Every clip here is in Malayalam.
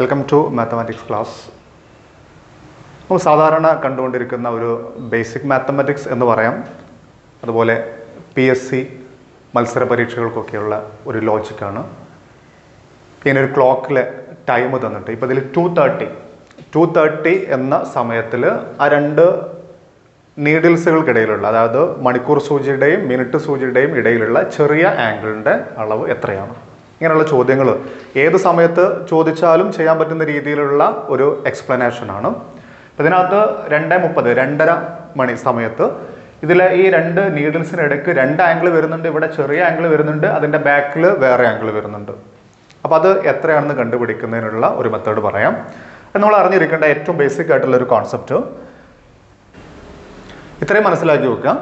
വെൽക്കം ടു മാത്തമാറ്റിക്സ് ക്ലാസ് നമ്മൾ സാധാരണ കണ്ടുകൊണ്ടിരിക്കുന്ന ഒരു ബേസിക് മാത്തമാറ്റിക്സ് എന്ന് പറയാം. അതുപോലെ പി എസ് സി മത്സര പരീക്ഷകൾക്കൊക്കെയുള്ള ഒരു ലോജിക്കാണ് ഇങ്ങനെ ഒരു ക്ലോക്കിലെ ടൈം തന്നിട്ട് ഇപ്പോൾ ഇതിൽ ടു തേർട്ടി ടു തേർട്ടി എന്ന സമയത്തിൽ ആ രണ്ട് നീഡിൽസുകൾക്കിടയിലുള്ള അതായത് മണിക്കൂർ സൂചിയുടെയും മിനിറ്റ് സൂചിയുടെയും ഇടയിലുള്ള ചെറിയ ആംഗിളിന്റെ അളവ് എത്രയാണ്? ഇങ്ങനെയുള്ള ചോദ്യങ്ങൾ ഏത് സമയത്ത് ചോദിച്ചാലും ചെയ്യാൻ പറ്റുന്ന രീതിയിലുള്ള ഒരു എക്സ്പ്ലനേഷൻ ആണ്. ഇതിനകത്ത് രണ്ട് മുപ്പത് രണ്ടര മണി സമയത്ത് ഇതിലെ ഈ രണ്ട് നീഡിൽസിനിടയ്ക്ക് രണ്ട് ആംഗിൾ വരുന്നുണ്ട് ഇവിടെ ചെറിയ ആംഗിൾ വരുന്നുണ്ട് അതിന്റെ ബാക്കിൽ വേറെ ആംഗിൾ വരുന്നുണ്ട്. അപ്പോൾ അത് എത്രയാണെന്ന് കണ്ടുപിടിക്കുന്നതിനുള്ള ഒരു മെത്തേഡ് പറയാം. നമ്മൾ അറിഞ്ഞിരിക്കേണ്ട ഏറ്റവും ബേസിക് ആയിട്ടുള്ള ഒരു കോൺസെപ്റ്റ് ഇത്രയും മനസ്സിലാക്കി വെക്കുക.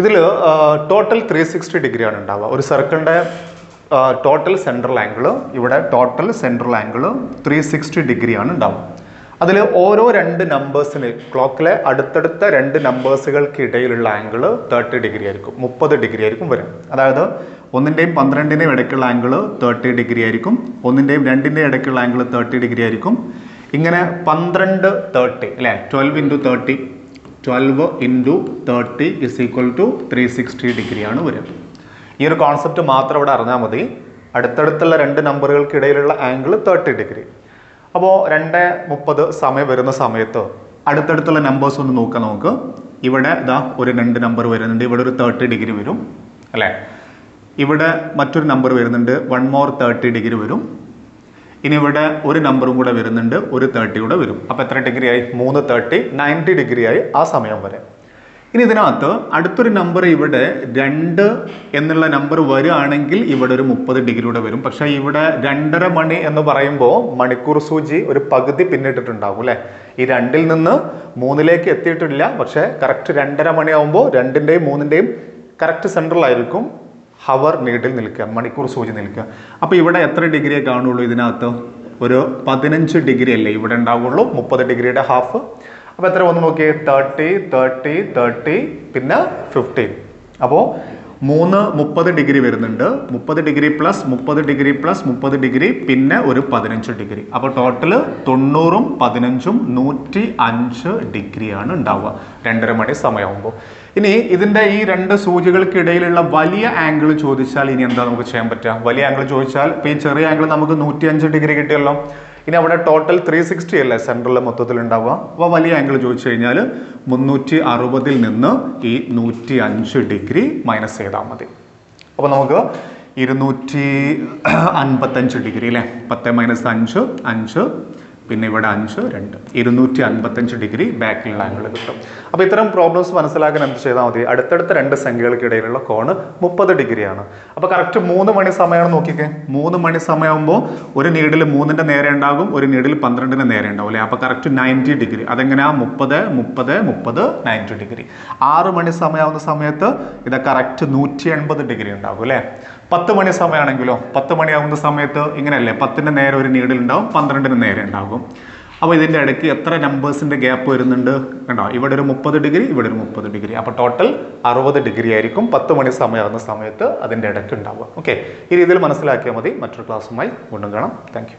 ഇതിൽ ടോട്ടൽ ത്രീ സിക്സ്റ്റി ഡിഗ്രിയാണ് ഉണ്ടാവുക. ഒരു സർക്കിളിന്റെ ടോട്ടൽ സെൻട്രൽ ആംഗിൾ ഇവിടെ total central angle three sixty ഡിഗ്രിയാണ് ഉണ്ടാവും അതിൽ ഓരോ രണ്ട് നമ്പേഴ്സിന് ക്ലോക്കിലെ അടുത്തടുത്ത രണ്ട് നമ്പേഴ്സുകൾക്കിടയിലുള്ള ആംഗിൾ തേർട്ടി ഡിഗ്രി ആയിരിക്കും മുപ്പത് ഡിഗ്രി ആയിരിക്കും വരും. അതായത് ഒന്നിന്റെയും പന്ത്രണ്ടിന്റെയും ഇടയ്ക്കുള്ള ആംഗിൾ തേർട്ടി ഡിഗ്രി ആയിരിക്കും ഒന്നിന്റെയും രണ്ടിന്റെയും ഇടയ്ക്കുള്ള ആംഗിൾ തേർട്ടി ഡിഗ്രി ആയിരിക്കും. ഇങ്ങനെ പന്ത്രണ്ട് തേർട്ടി അല്ലേ? Twelve into thirty twelve into thirty is equal to three sixty ഡിഗ്രിയാണ് വരിക. ഈ ഒരു കോൺസെപ്റ്റ് മാത്രം ഇവിടെ അറിഞ്ഞാൽ മതി. അടുത്തടുത്തുള്ള രണ്ട് നമ്പറുകൾക്കിടയിലുള്ള ആംഗിൾ തേർട്ടി ഡിഗ്രി അപ്പോൾ രണ്ട് മുപ്പത് സമയം വരുന്ന സമയത്ത് അടുത്തടുത്തുള്ള നമ്പേഴ്സ് ഒന്ന് നോക്കാം നമുക്ക്. ഇവിടെ ഇതാ ഒരു രണ്ട് നമ്പർ വരുന്നുണ്ട്. ഇവിടെ ഒരു തേർട്ടി ഡിഗ്രി വരും അല്ലേ? ഇവിടെ മറ്റൊരു നമ്പർ വരുന്നുണ്ട്. വൺ മോർ തേർട്ടി ഡിഗ്രി വരും. ഇനി ഇവിടെ ഒരു നമ്പറും കൂടെ വരുന്നുണ്ട്. ഒരു തേർട്ടി കൂടെ വരും. അപ്പോൾ എത്ര ഡിഗ്രി ആയി? മൂന്ന് തേർട്ടി നയന്റി ഡിഗ്രി ആയി ആ സമയം വരെ. ഇനി ഇതിനകത്ത് അടുത്തൊരു നമ്പർ ഇവിടെ രണ്ട് എന്നുള്ള നമ്പർ വരികയാണെങ്കിൽ ഇവിടെ ഒരു മുപ്പത് ഡിഗ്രി കൂടെ വരും. പക്ഷെ ഇവിടെ രണ്ടര മണി എന്ന് പറയുമ്പോൾ മണിക്കൂർ സൂചി ഒരു പകുതി പിന്നിട്ടിട്ടുണ്ടാവും അല്ലേ? ഈ രണ്ടിൽ നിന്ന് മൂന്നിലേക്ക് എത്തിയിട്ടില്ല. പക്ഷേ കറക്റ്റ് രണ്ടര മണിയാവുമ്പോൾ രണ്ടിന്റെയും മൂന്നിന്റെയും കറക്റ്റ് സെൻട്രലായിരിക്കും ഹവർ നീഡിൽ നിൽക്കുക മണിക്കൂർ സൂചി നിൽക്കുക. അപ്പോൾ ഇവിടെ എത്ര ഡിഗ്രിയെ കാണുള്ളൂ ഇതിനകത്ത്? ഒരു പതിനഞ്ച് ഡിഗ്രി അല്ലേ ഇവിടെ ഉണ്ടാവുള്ളൂ. മുപ്പത് ഡിഗ്രിയുടെ ഹാഫ് അപ്പോൾ എത്ര വന്ന് നോക്കിയേ? തേർട്ടി തേർട്ടി തേർട്ടി പിന്നെ ഫിഫ്റ്റീൻ അപ്പോൾ മൂന്ന് മുപ്പത് ഡിഗ്രി വരുന്നുണ്ട്. മുപ്പത് ഡിഗ്രി പ്ലസ് മുപ്പത് ഡിഗ്രി പ്ലസ് മുപ്പത് ഡിഗ്രി പിന്നെ ഒരു പതിനഞ്ച് ഡിഗ്രി. അപ്പോൾ ടോട്ടൽ തൊണ്ണൂറും പതിനഞ്ചും നൂറ്റി അഞ്ച് ഡിഗ്രിയാണ് ഉണ്ടാവുക. രണ്ടര മണി സമയമാകുമ്പോൾ ഇനി ഇതിന്റെ ഈ രണ്ട് സൂചികൾക്കിടയിലുള്ള വലിയ ആംഗിൾ ചോദിച്ചാൽ ഇനി എന്താ നമുക്ക് ചെയ്യാൻ പറ്റുക? വലിയ ആംഗിൾ ചോദിച്ചാൽ ഇപ്പോൾ ഈ ചെറിയ ആംഗിൾ നമുക്ക് നൂറ്റി അഞ്ച് ഡിഗ്രി കിട്ടിയല്ലോ. ഇനി അവിടെ ടോട്ടൽ ത്രീ സിക്സ്റ്റി അല്ലേ സെൻട്രലിൽ മൊത്തത്തിൽ ഉണ്ടാവുക അപ്പോൾ വലിയ ആംഗിൾ ചോദിച്ചു കഴിഞ്ഞാൽ മുന്നൂറ്റി അറുപതിൽ നിന്ന് ഈ നൂറ്റി അഞ്ച് ഡിഗ്രി മൈനസ് ചെയ്താൽ മതി. അപ്പോൾ നമുക്ക് ഇരുന്നൂറ്റി അൻപത്തഞ്ച് ഡിഗ്രി അല്ലേ പത്ത് മൈനസ് അഞ്ച് അഞ്ച് പിന്നെ ഇവിടെ അഞ്ച് രണ്ട്. ഇരുന്നൂറ്റി അൻപത്തഞ്ച് ഡിഗ്രി ബാക്കിലുള്ള ആംഗിൾ കിട്ടും. അപ്പോൾ ഇത്തരം പ്രോബ്ലംസ് മനസ്സിലാക്കാൻ എന്ത് ചെയ്താൽ മതി? അടുത്തടുത്ത രണ്ട് സംഖ്യകൾക്കിടയിലുള്ള കോണ് മുപ്പത് ഡിഗ്രിയാണ്. അപ്പോൾ കറക്റ്റ് മൂന്ന് മണി സമയമാണ് നോക്കിക്കേ. മൂന്ന് മണി സമയമാകുമ്പോൾ ഒരു നീഡിൽ മൂന്നിന്റെ നേരെ ഉണ്ടാകും ഒരു നീഡിൽ പന്ത്രണ്ടിന് നേരെ ഉണ്ടാവും അല്ലേ? അപ്പോൾ കറക്റ്റ് നയന്റി ഡിഗ്രി. അതെങ്ങനെയാ മുപ്പത് മുപ്പത് മുപ്പത് നയന്റി ഡിഗ്രി. ആറ് മണി സമയമാവുന്ന സമയത്ത് ഇത് കറക്റ്റ് നൂറ്റി എൺപത് ഡിഗ്രി ഉണ്ടാകും അല്ലേ? പത്ത് മണി സമയമാണെങ്കിലോ പത്ത് മണിയാവുന്ന സമയത്ത് ഇങ്ങനെയല്ലേ പത്തിന്റെ നേരെ ഒരു നീഡിൽ ഉണ്ടാവും പന്ത്രണ്ടിന് നേരെ ഉണ്ടാകും. അപ്പോൾ ഇതിന്റെ ഇടയ്ക്ക് എത്ര നമ്പേഴ്സിന്റെ ഗ്യാപ്പ് വരുന്നുണ്ട്? കണ്ടോ ഇവിടെ ഒരു മുപ്പത് ഡിഗ്രി ഇവിടെ ഒരു മുപ്പത് ഡിഗ്രി. അപ്പോൾ ടോട്ടൽ അറുപത് ഡിഗ്രി ആയിരിക്കും പത്ത് മണി സമയമാകുന്ന സമയത്ത് അതിന്റെ ഇടയ്ക്ക് ഉണ്ടാവുക. ഓക്കെ ഈ രീതിയിൽ മനസ്സിലാക്കിയാൽ മതി. മറ്റൊരു ക്ലാസ്സുമായി വീണ്ടും കാണാം. താങ്ക്